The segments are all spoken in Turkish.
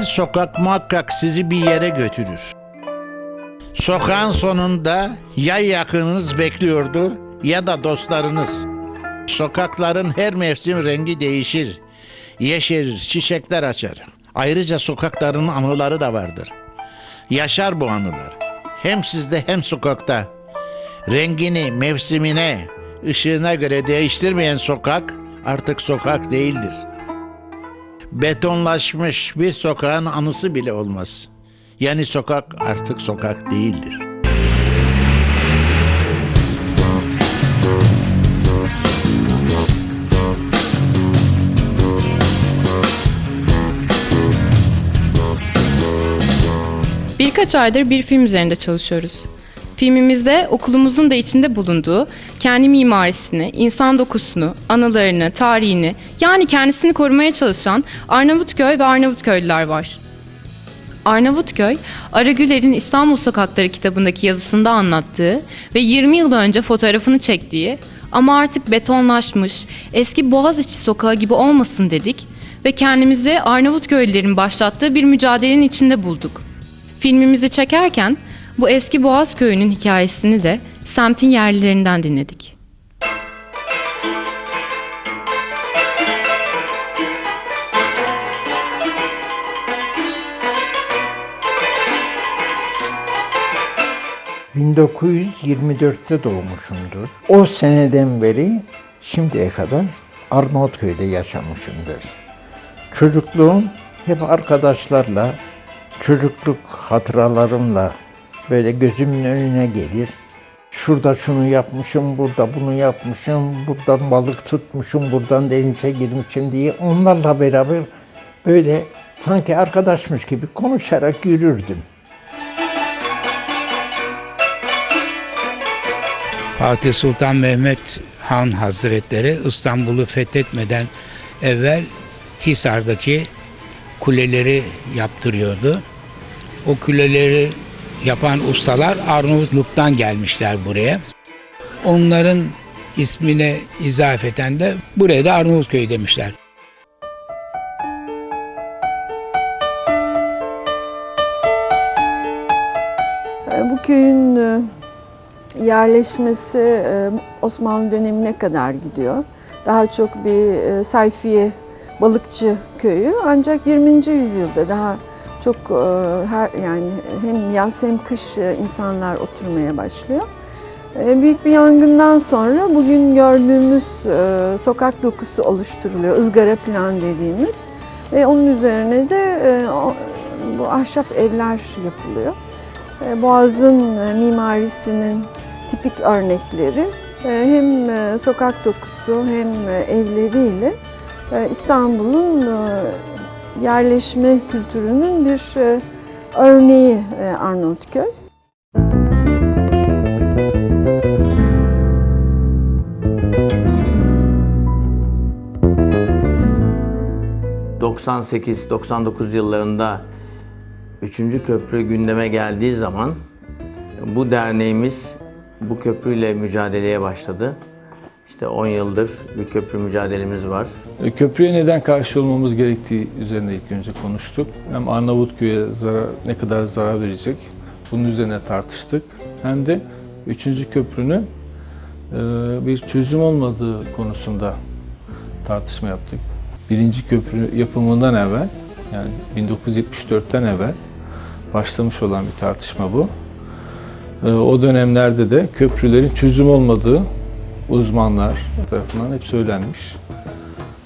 Bir sokak muhakkak sizi bir yere götürür. Sokağın sonunda ya yakınınız bekliyordur ya da dostlarınız. Sokakların her mevsim rengi değişir. Yeşerir, çiçekler açar. Ayrıca sokakların anıları da vardır. Yaşar bu anılar. Hem sizde hem sokakta. Rengini, mevsimine, ışığına göre değiştirmeyen sokak artık sokak değildir betonlaşmış bir sokağın anısı bile olmaz. Yani sokak artık sokak değildir. Birkaç aydır bir film üzerinde çalışıyoruz. Filmimizde okulumuzun da içinde bulunduğu kendi mimarisini, insan dokusunu, anılarını, tarihini yani kendisini korumaya çalışan Arnavutköy ve Arnavutköylüler var. Arnavutköy, Aragüler'in İstanbul Sokakları kitabındaki yazısında anlattığı ve 20 yıl önce fotoğrafını çektiği ama artık betonlaşmış, eski Boğaziçi sokağı gibi olmasın dedik ve kendimizi Arnavutköylülerin başlattığı bir mücadelenin içinde bulduk. Filmimizi çekerken bu eski Boğaz köyünün hikayesini de semtin yerlilerinden dinledik. ...1924'te doğmuşumdur. O seneden beri şimdiye kadar Arnavutköy'de yaşamışımdır. Çocukluğum hep arkadaşlarla, çocukluk hatıralarımla böyle gözümün önüne gelir. Şurada şunu yapmışım, burada bunu yapmışım, buradan balık tutmuşum, buradan denize girmişim diye onlarla beraber böyle sanki arkadaşmış gibi konuşarak yürürdüm. Fatih Sultan Mehmet Han Hazretleri İstanbul'u fethetmeden evvel Hisar'daki kuleleri yaptırıyordu. O kuleleri yapan ustalar Arnavutluk'tan gelmişler buraya. Onların ismine izafeten de buraya da Arnavutköy demişler. Bu köyün e, yerleşmesi e, Osmanlı dönemine kadar gidiyor. Daha çok bir e, sayfiye balıkçı köyü ancak 20. yüzyılda daha çok e, her yani hem yaz hem kış e, insanlar oturmaya başlıyor. E, Büyük bir yangından sonra bugün gördüğümüz sokak dokusu oluşturuluyor. ızgara plan dediğimiz. Ve onun üzerine de bu ahşap evler yapılıyor. Boğaz'ın mimarisinin tipik örnekleri hem sokak dokusu hem evleriyle İstanbul'un yerleşme kültürünün bir e, örneği e, Arnavutköy. Hı. 98-99 yıllarında 3. köprü gündeme geldiği zaman bu derneğimiz bu köprüyle mücadeleye başladı. İşte 10 yıldır bir köprü mücadelemiz var. E, Köprüye neden karşı olmamız gerektiği üzerine ilk önce konuştuk. Hem Arnavutköy'e zarar, ne kadar zarar verecek bunun üzerine tartıştık. Hem de üçüncü köprünün e, bir çözüm olmadığı konusunda tartışma yaptık. Birinci köprü yapımından evvel yani 1974'ten evvel başlamış olan bir tartışma bu. E, O dönemlerde de köprülerin çözüm olmadığı uzmanlar tarafından hep söylenmiş.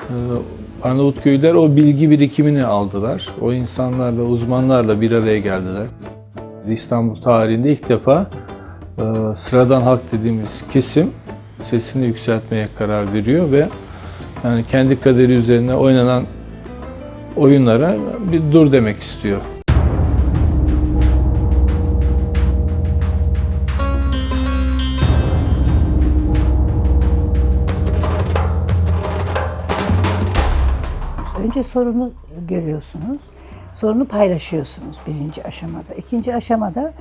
Ee, Arnavutköy'ler o bilgi birikimini aldılar. O insanlarla, uzmanlarla bir araya geldiler. İstanbul tarihinde ilk defa e, sıradan halk dediğimiz kesim sesini yükseltmeye karar veriyor ve yani kendi kaderi üzerine oynanan oyunlara bir dur demek istiyor. Önce sorunu görüyorsunuz. Sorunu paylaşıyorsunuz birinci aşamada. İkinci aşamada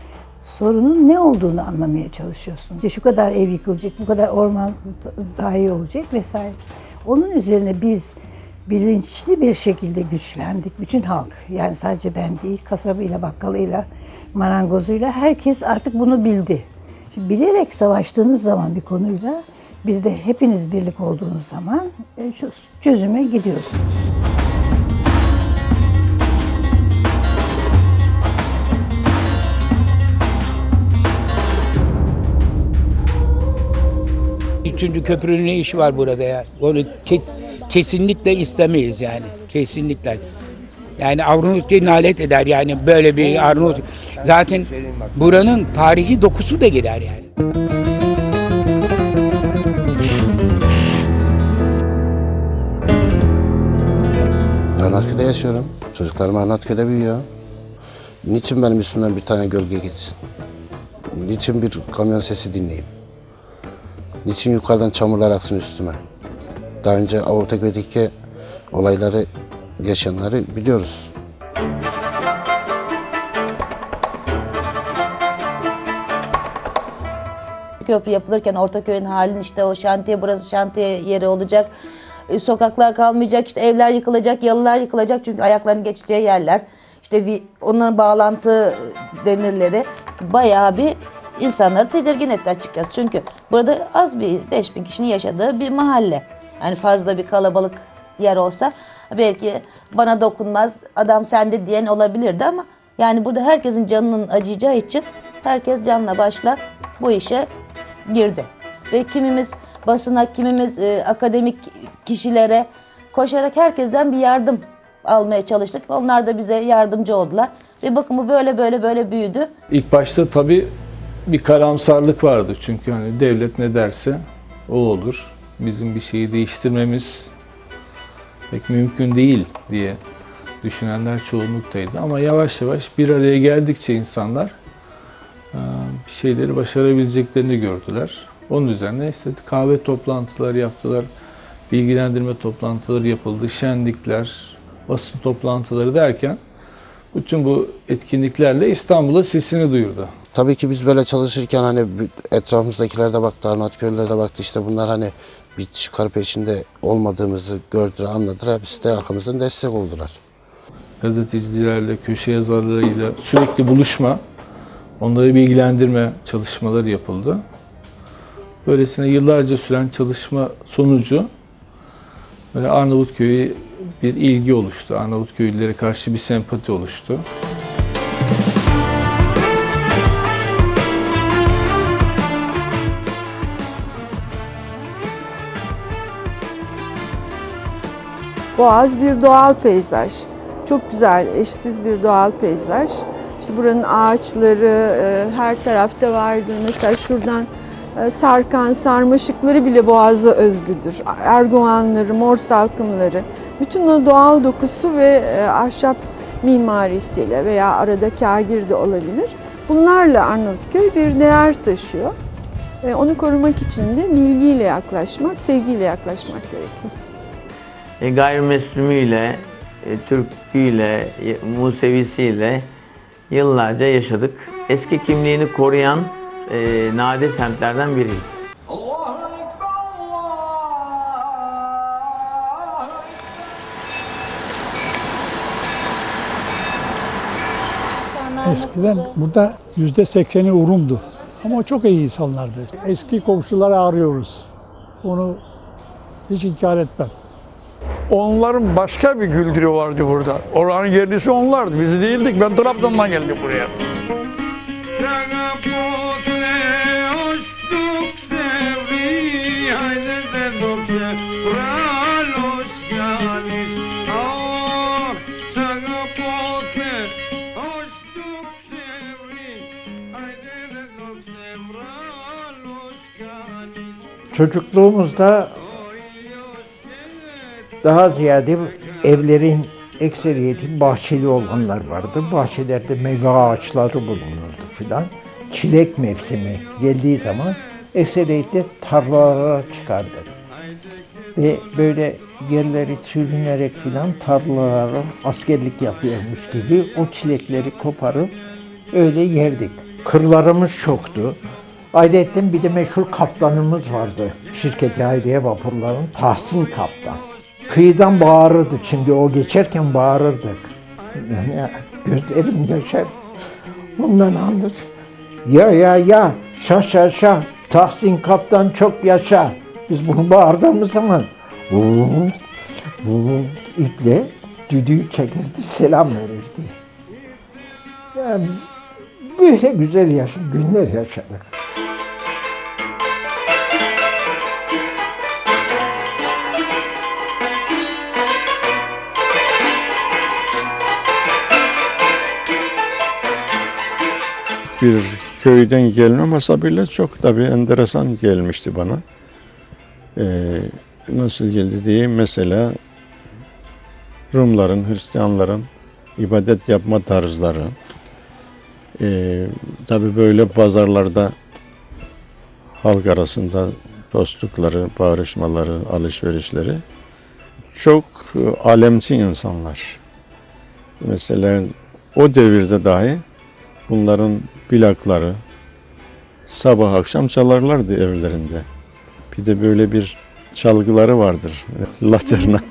sorunun ne olduğunu anlamaya çalışıyorsunuz. İşte şu kadar ev yıkılacak, bu kadar orman zayi olacak vesaire. Onun üzerine biz bilinçli bir şekilde güçlendik. Bütün halk yani sadece ben değil kasabıyla, bakkalıyla, marangozuyla herkes artık bunu bildi. Şimdi bilerek savaştığınız zaman bir konuyla bir de hepiniz birlik olduğunuz zaman e, çözüme gidiyorsunuz. Üçüncü köprünün ne işi var burada ya? Onu ke- kesinlikle istemeyiz yani. Kesinlikle. Yani Arnavutköy nalet eder yani böyle bir Arnavut. Zaten buranın tarihi dokusu da gider yani. Arnavutköy'de yaşıyorum. Çocuklarım Arnavutköy'de büyüyor. Niçin benim üstümden bir tane gölge geçsin? Niçin bir kamyon sesi dinleyeyim? Niçin yukarıdan çamurlar aksın üstüme? Daha önce Ortaköy'deki olayları, yaşayanları biliyoruz. Köprü yapılırken Ortaköy'ün halini işte o şantiye burası şantiye yeri olacak. E, Sokaklar kalmayacak, işte evler yıkılacak, yalılar yıkılacak çünkü ayakların geçeceği yerler. İşte onların bağlantı demirleri bayağı bir insanları tedirgin etti açıkçası. Çünkü burada az bir 5000 kişinin yaşadığı bir mahalle. Yani fazla bir kalabalık yer olsa belki bana dokunmaz, adam sende diyen olabilirdi ama yani burada herkesin canının acıyacağı için herkes canla başla bu işe girdi. Ve kimimiz basına, kimimiz e, akademik kişilere koşarak herkesten bir yardım almaya çalıştık. Onlar da bize yardımcı oldular. Ve bakın bu böyle böyle böyle büyüdü. İlk başta tabii bir karamsarlık vardı çünkü hani devlet ne derse o olur. Bizim bir şeyi değiştirmemiz pek mümkün değil diye düşünenler çoğunluktaydı. Ama yavaş yavaş bir araya geldikçe insanlar e, bir şeyleri başarabileceklerini gördüler. Onun üzerine işte kahve toplantıları yaptılar, bilgilendirme toplantıları yapıldı, şenlikler, basın toplantıları derken bütün bu etkinliklerle İstanbul'a sesini duyurdu. Tabii ki biz böyle çalışırken hani etrafımızdakiler de baktı, Arnavutköy'lüler de baktı işte bunlar hani bir çıkar peşinde olmadığımızı gördüler, anladılar. Hepsi de arkamızdan destek oldular. gazetecilerle, köşe yazarlarıyla sürekli buluşma, onları bilgilendirme çalışmaları yapıldı. Böylesine yıllarca süren çalışma sonucu böyle Arnavutköy'e bir ilgi oluştu. Arnavutköylülere karşı bir sempati oluştu. Boğaz bir doğal peyzaj. Çok güzel, eşsiz bir doğal peyzaj. İşte buranın ağaçları e, her tarafta vardır. Mesela şuradan e, sarkan sarmaşıkları bile boğaza özgüdür. Erguvanları, mor salkımları. Bütün o doğal dokusu ve e, ahşap mimarisiyle veya arada kagir de olabilir. Bunlarla Arnavutköy bir değer taşıyor. Onu korumak için de bilgiyle yaklaşmak, sevgiyle yaklaşmak gerekiyor. E, gayrimüslimiyle, e, Türküyle, e, Musevisiyle yıllarca yaşadık. Eski kimliğini koruyan e, nadir semtlerden biriyiz. Eskiden burada yüzde sekseni Urum'du. Ama çok iyi insanlardı. Eski komşuları arıyoruz. Onu hiç inkar etmem. Onların başka bir güldürü vardı burada. Oranın yerlisi onlardı. Biz değildik. Ben Trabzon'dan geldim buraya. Çocukluğumuzda daha ziyade evlerin ekseriyeti bahçeli olanlar vardı. Bahçelerde meyve ağaçları bulunurdu filan. Çilek mevsimi geldiği zaman ekseriyetle tarlalara çıkardık. Ve böyle yerleri sürünerek filan tarlalara askerlik yapıyormuş gibi o çilekleri koparıp öyle yerdik. Kırlarımız çoktu. Ayrıca bir de meşhur kaptanımız vardı. Şirketi Hayriye Vapurların Tahsin Kaptan. Kıyıdan bağırırdı şimdi o geçerken bağırırdık. Yani gözlerim yaşar. Ondan anladım. Ya ya ya şa şa şa Tahsin Kaptan çok yaşa. Biz bunu bağırdığımız zaman vuu, vuu, iple düdüğü çekirdi selam verirdi. Yani böyle güzel yaş günler yaşadık. Bir köyden gelmemese bile çok tabii enteresan gelmişti bana. Ee, nasıl geldi diye mesela Rumların, Hristiyanların ibadet yapma tarzları, ee, tabii böyle pazarlarda halk arasında dostlukları, bağrışmaları, alışverişleri çok e, alemci insanlar. Mesela o devirde dahi bunların plakları sabah akşam çalarlardı evlerinde. Bir de böyle bir çalgıları vardır. Laterna.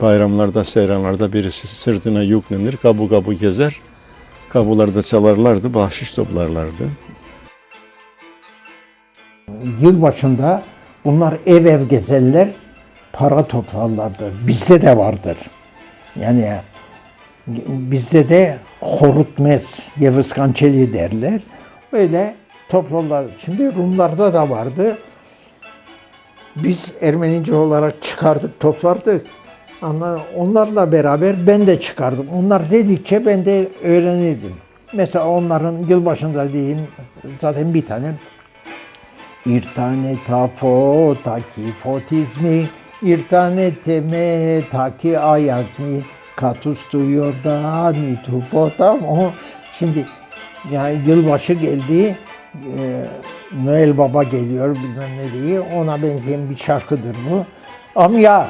Bayramlarda, seyranlarda birisi sırtına yüklenir, kabu kabu gezer. Kabularda çalarlardı, bahşiş toplarlardı. Yılbaşında bunlar ev ev gezerler, para toplarlardı. Bizde de vardır. Yani bizde de horutmez, Yavuz Kançeli derler. Öyle toplarlar. Şimdi Rumlarda da vardı. Biz Ermenice olarak çıkardık, toplardık. Ama onlarla beraber ben de çıkardım. Onlar dedikçe ben de öğrenirdim. Mesela onların yılbaşında diyeyim zaten bir tane İrtane tafo taki fotizmi, irtane teme taki ayazmi, katustu yordani tupotam. O şimdi yani yılbaşı geldi, e, Noel Baba geliyor bilmem ne diye ona benzeyen bir şarkıdır bu. Amya,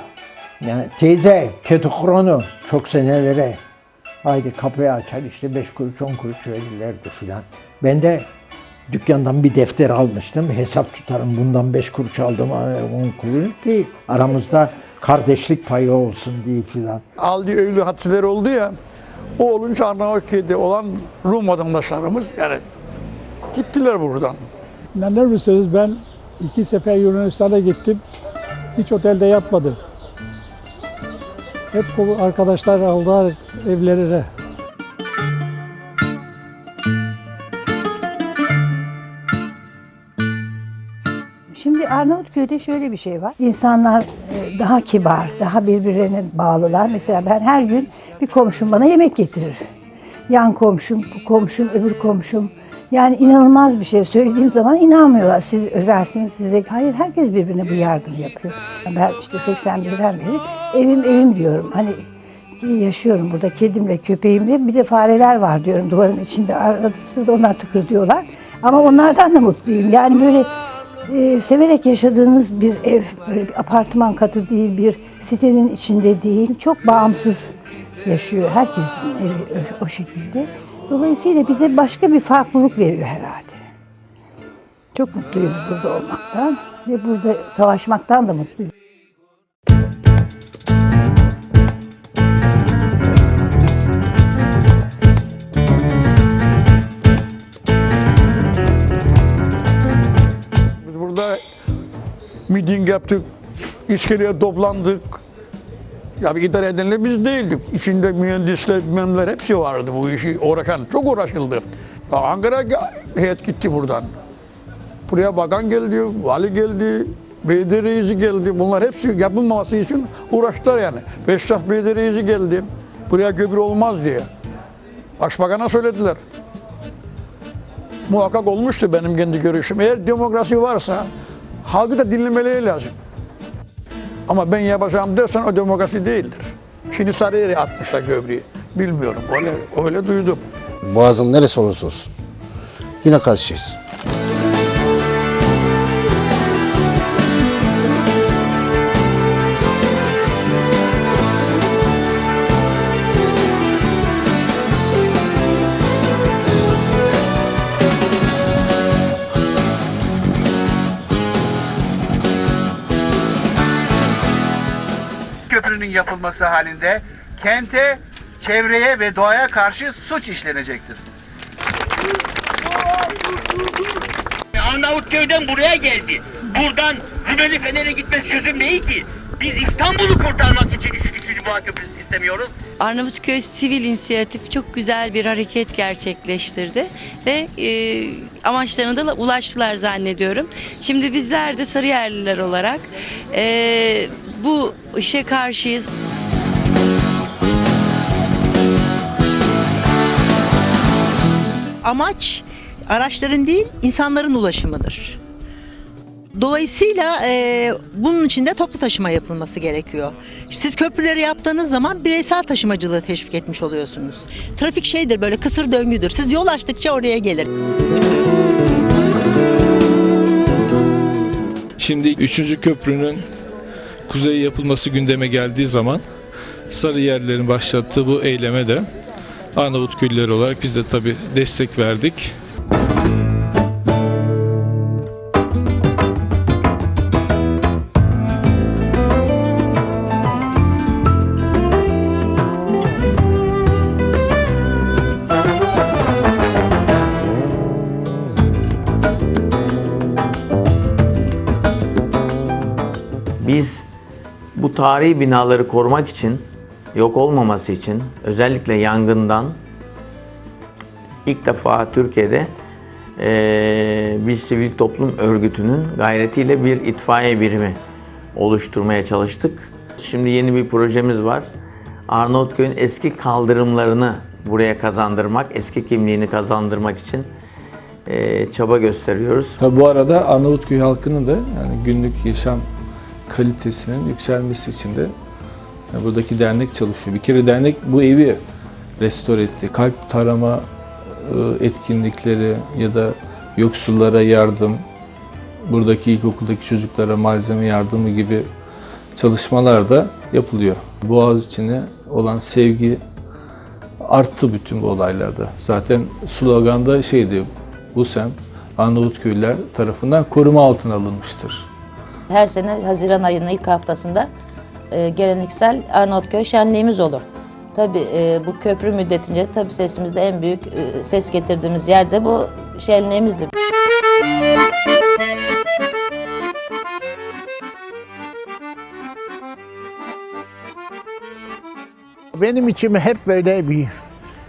yani teyze, kötü kronu çok senelere haydi kapıyı açar işte beş kuruş on kuruş verirlerdi filan. Ben de dükkandan bir defter almıştım. Hesap tutarım bundan beş kuruş aldım on kuruş ki aramızda kardeşlik payı olsun diye filan. Aldi öyle hadiseler oldu ya. O olunca Arnavutköy'de olan Rum vatandaşlarımız yani gittiler buradan. Neler misiniz ben iki sefer Yunanistan'a gittim. Hiç otelde yatmadım. Hep bu arkadaşlar aldılar evlerine. Şimdi Arnavutköy'de şöyle bir şey var. İnsanlar e, daha kibar, daha birbirlerine bağlılar. Mesela ben her gün bir komşum bana yemek getirir. Yan komşum, bu komşum, öbür komşum. Yani inanılmaz bir şey. Söylediğim zaman inanmıyorlar. Siz özelsiniz, size. Hayır, herkes birbirine bu yardım yapıyor. Ben işte 81'den beri evim evim diyorum. Hani yaşıyorum burada kedimle, köpeğimle. Bir de fareler var diyorum duvarın içinde. Arada onlar tıkırdıyorlar. Ama onlardan da mutluyum. Yani böyle e, severek yaşadığınız bir ev, apartman katı değil, bir sitenin içinde değil, çok bağımsız yaşıyor. Herkesin evi o şekilde. Dolayısıyla bize başka bir farklılık veriyor herhalde. Çok mutluyum burada olmaktan ve burada savaşmaktan da mutluyum. Miting yaptık, iskeleye toplandık. Ya bir idare edenler biz değildik. İçinde mühendisler, bilmemler hepsi vardı bu işi uğraşan. Çok uğraşıldı. Ya Ankara heyet gitti buradan. Buraya bakan geldi, vali geldi, belediye reisi geldi. Bunlar hepsi yapılmaması için uğraştılar yani. Beşiktaş belediye reisi geldi. Buraya köprü olmaz diye. Başbakan'a söylediler. Muhakkak olmuştu benim kendi görüşüm. Eğer demokrasi varsa Halkı da dinlemeleri lazım. Ama ben yapacağım dersen o demokrasi değildir. Şimdi Sarıyer'e atmışlar köprüyü. Bilmiyorum. Öyle, öyle duydum. Boğazın neresi olursa olsun. Yine karşıyız. Köprünün yapılması halinde kente, çevreye ve doğaya karşı suç işlenecektir. Arnavutköy'den buraya geldi. Buradan Rumeli Fener'e gitmesi çözüm değil ki. Biz İstanbul'u kurtarmak için 3. Boğa Köprüsü istemiyoruz. Arnavutköy Sivil İnisiyatif çok güzel bir hareket gerçekleştirdi ve e, amaçlarına da ulaştılar zannediyorum. Şimdi bizler de Sarıyerliler olarak e, bu işe karşıyız. Amaç araçların değil insanların ulaşımıdır. Dolayısıyla e, bunun için de toplu taşıma yapılması gerekiyor. Siz köprüleri yaptığınız zaman bireysel taşımacılığı teşvik etmiş oluyorsunuz. Trafik şeydir böyle kısır döngüdür. Siz yol açtıkça oraya gelir. Şimdi 3. köprünün kuzeye yapılması gündeme geldiği zaman Sarıyerlilerin başlattığı bu eyleme de Arnavutköy'lüler olarak biz de tabii destek verdik. Bu tarihi binaları korumak için, yok olmaması için, özellikle yangından ilk defa Türkiye'de eee, bir sivil toplum örgütünün gayretiyle bir itfaiye birimi oluşturmaya çalıştık. Şimdi yeni bir projemiz var. Arnavutköy'ün eski kaldırımlarını buraya kazandırmak, eski kimliğini kazandırmak için eee, çaba gösteriyoruz. Tabi bu arada Arnavutköy halkının da yani günlük yaşam kalitesinin yükselmesi için de yani buradaki dernek çalışıyor. Bir kere dernek bu evi restore etti. Kalp tarama e, etkinlikleri ya da yoksullara yardım, buradaki ilkokuldaki çocuklara malzeme yardımı gibi çalışmalar da yapılıyor. Boğaz içine olan sevgi arttı bütün bu olaylarda. Zaten sloganda şeydi, bu semt Arnavutköy'ler tarafından koruma altına alınmıştır. Her sene Haziran ayının ilk haftasında e, geleneksel Arnavutköy şenliğimiz olur. Tabii e, bu köprü müddetince tabii sesimizde en büyük e, ses getirdiğimiz yer de bu şenliğimizdir. Benim içime hep böyle bir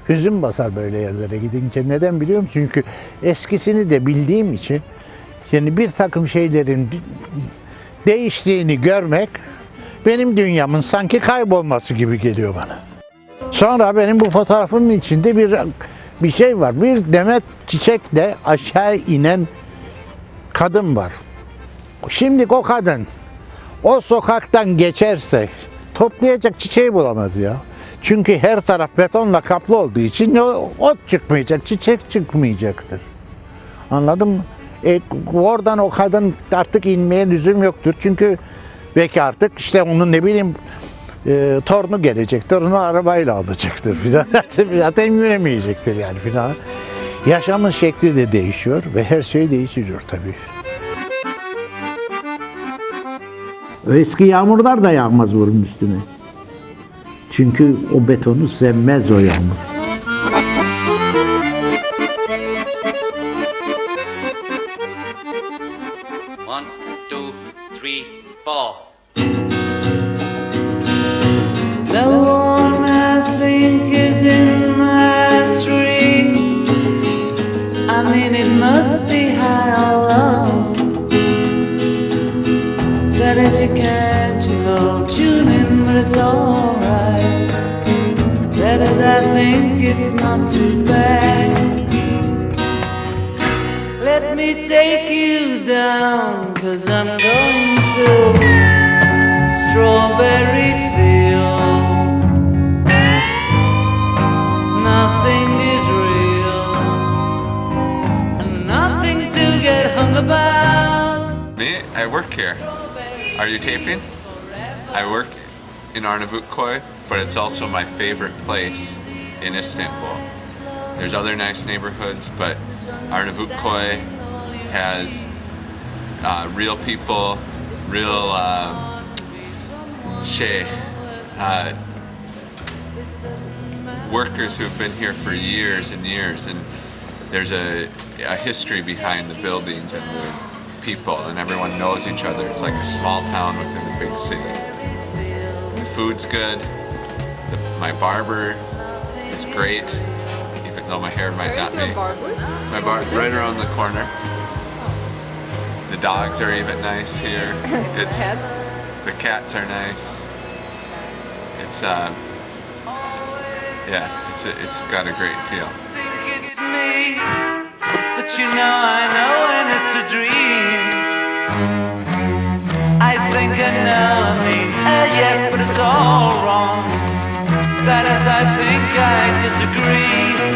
hüzün basar böyle yerlere gidince. Neden biliyor musun? Çünkü eskisini de bildiğim için yani bir takım şeylerin değiştiğini görmek benim dünyamın sanki kaybolması gibi geliyor bana. Sonra benim bu fotoğrafımın içinde bir bir şey var. Bir demet çiçekle aşağı inen kadın var. Şimdi o kadın o sokaktan geçerse toplayacak çiçeği bulamaz ya. Çünkü her taraf betonla kaplı olduğu için ot çıkmayacak, çiçek çıkmayacaktır. Anladın mı? E, oradan o kadın artık inmeye lüzum yoktur. Çünkü belki artık işte onun ne bileyim e, torunu gelecektir, onu arabayla alacaktır filan. Zaten yürümeyecektir yani filan. Yaşamın şekli de değişiyor ve her şey değişiyor tabii. Eski yağmurlar da yağmaz bunun üstüne. Çünkü o betonu sevmez o yağmur. Four. The one I think is in my tree. I mean, it must be high or low. That is, you can't, you know, tune in, but it's alright. That is, I think it's not too bad. Let me take you down Cause I'm going Strawberry Fields. Nothing is real, and nothing to get hung about. Me? I work here. Are you taping? I work in Arnavutkoi, but it's also my favorite place in Istanbul. There's other nice neighborhoods, but Arnavutkoi has uh, real people, real uh, şey, uh, workers who've been here for years and years, and there's a, a history behind the buildings and the people, and everyone knows each other. It's like a small town within a big city. The food's good. The, my barber is great, even though my hair might not be. My bar right around the corner. The dogs are even nice here. It's the cats are nice. It's uh, yeah, it's a, it's got a great feel. It's me, but you know I know when it's a dream. I think I know, I mean, uh, yes, but it's all wrong. That is, I think I disagree.